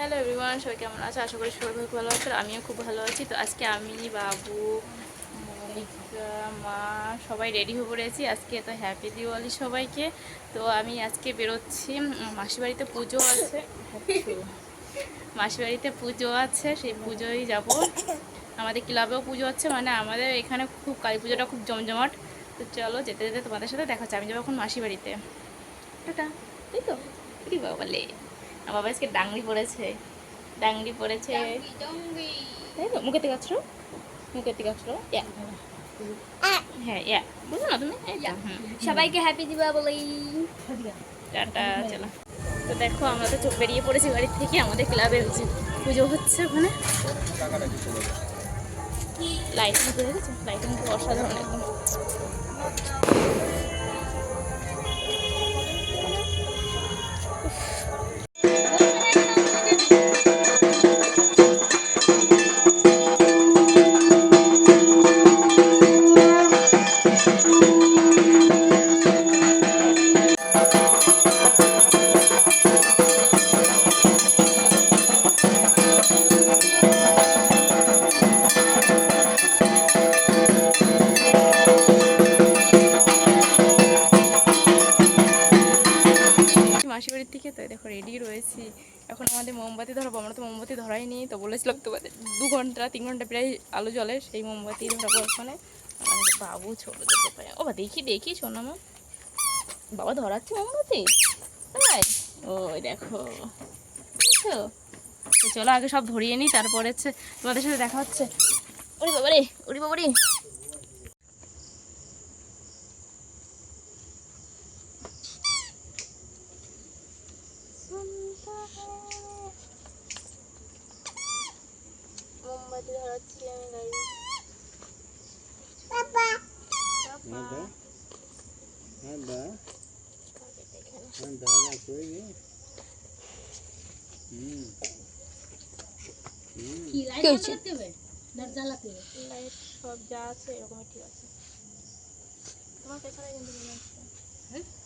Hello everyone সবাই কেমন আছে? আশা করি সবাই খুব ভালো আছে আমিও খুব ভালো আছি। তো আজকে আমি বাবু মা সবাই রেডি হয়ে পড়েছি। আজকে তো হ্যাপি দিওয়ালি সবাইকে। তো আমি আজকে বেরোচ্ছি। উম, মাসির বাড়িতে পুজো আছে। মাসির বাড়িতে পুজো আছে সেই পুজোই যাব। আমাদের ক্লাবেও পুজো আছে মানে আমাদের এখানে খুব কালী পুজোটা খুব জমজমাট। তো চলো যেতে যেতে তোমাদের সাথে দেখা হচ্ছে। আমি যাব এখন মাসির বাড়িতে। টাটা। তাই তো কি বাবালে আমার বাবা আজকে ডাংরি পড়েছে। ডাংরি পড়েছে। তাই তো? মুখে থেকে আসছো মুখে থেকে আসছো হ্যাঁ ইয়া। বুঝো না তুমি? সবাইকে হ্যাপি দিওয়ালি টাটা চলো। তো দেখো আমরা তো চোখ বেরিয়ে পড়েছি বাড়ি থেকে আমাদের ক্লাবে হচ্ছে পুজো হচ্ছে ওখানে। লাইটিং করে গেছে। লাইটিং অসাধারণ একদম। এখন আমাদের মোমবাতি ধরাবো, আমরা তো মোমবাতি ধরাই নি তো বলেছিলাম তোমাদের দু ঘণ্টা, তিন ঘণ্টা প্রায় আলো জ্বলে, সেই মোমবাতি ধরাবো ওখানে। আমাদের বাবু ছোটো ছোটো পায়ে ও বা দেখি দেখি, শোনা মা। বাবা ধরাচ্ছে মোমবাতি? তাই? ওই দেখো। তো চলো আগে সব ধরিয়ে নিই, তারপরে হচ্ছে তোমাদের সাথে দেখা হচ্ছে। ওরে বাবারে, ওরে বাবারে মোমবাতি ধরাচ্ছি আমি গাড়ি Ada? Ada? Ada ada koi ni. Hmm. Hmm. কি হয়েছে লাইট সব যা আছে এরকমই ঠিক আছে তোমার পেছনে কিন্তু মনে হচ্ছে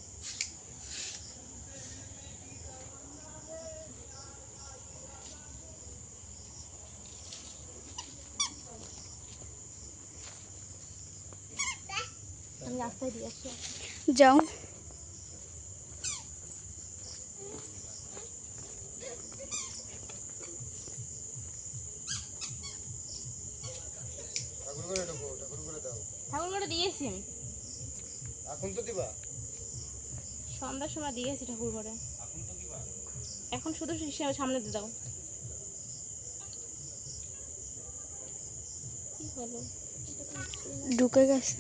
আমি রাস্তায় দিয়ে যাও। ঠাকুর করে দিয়েছি আমি। এখন তো দিবা? সন্ধ্যার সময় দিয়েছি ঠাকুর ঘরে। এখন তো শুধু সে- সামনে দিয়ে দাও। ঢুকে গেছে।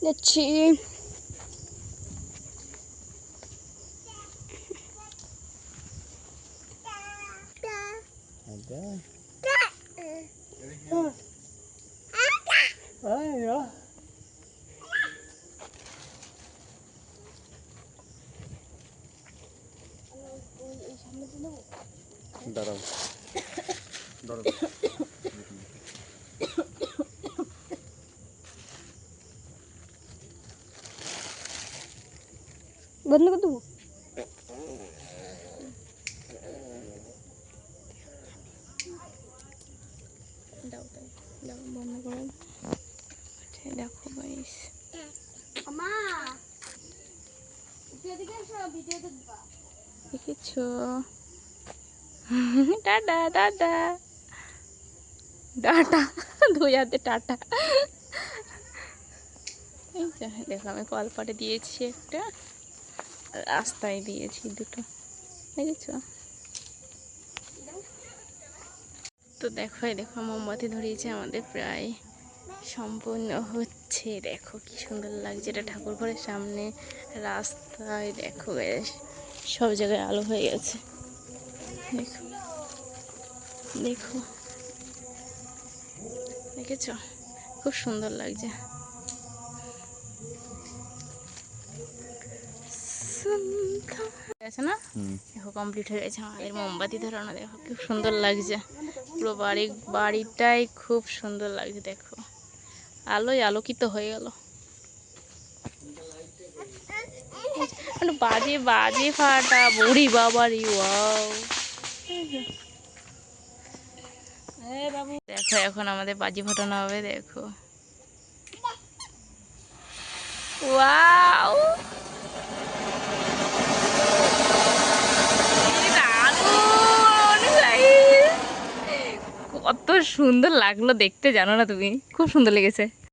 내치 아자 아야 나랑. বন্ধ করে দেবো দাও তাই দাও বন্ধ করো আচ্ছা, দেখো গাইস মা এদিকে এসো ভিডিও দেখবা দেখেছ টাটা টাটা টাটা, দুই হাতে টাটা। দেখো আমি কলপাটে দিয়েছি একটা রাস্তায় দিয়েছি দুটো। দেখেছ? তো দেখো দেখো, মোমবাতি ধরিয়েছে আমাদের প্রায়। সম্পূর্ণ হচ্ছে, দেখো কি সুন্দর লাগছে। এটা ঠাকুর ঘরের সামনে, রাস্তায়, দেখো সব জায়গায় আলো হয়ে গেছে। দেখো দেখো। দেখেছ? খুব সুন্দর লাগছে। আছে না? দেখো কমপ্লিট হয়ে গেছে আমাদের মোমবাতি ধরানো দেখো খুব সুন্দর লাগছে। পুরো বাড়ি বাড়িটাই খুব সুন্দর লাগছে দেখো। আলোয় আলোকিত হয়ে গেল। বাজে বাজে ফাটা বুড়ি বাবারি ওয়াও। দেখো এখন আমাদের বাজি ফাটানো হবে, দেখো। ওয়াও! কত সুন্দর লাগল দেখতে, জানো না তুমি? খুব সুন্দর লেগেছে।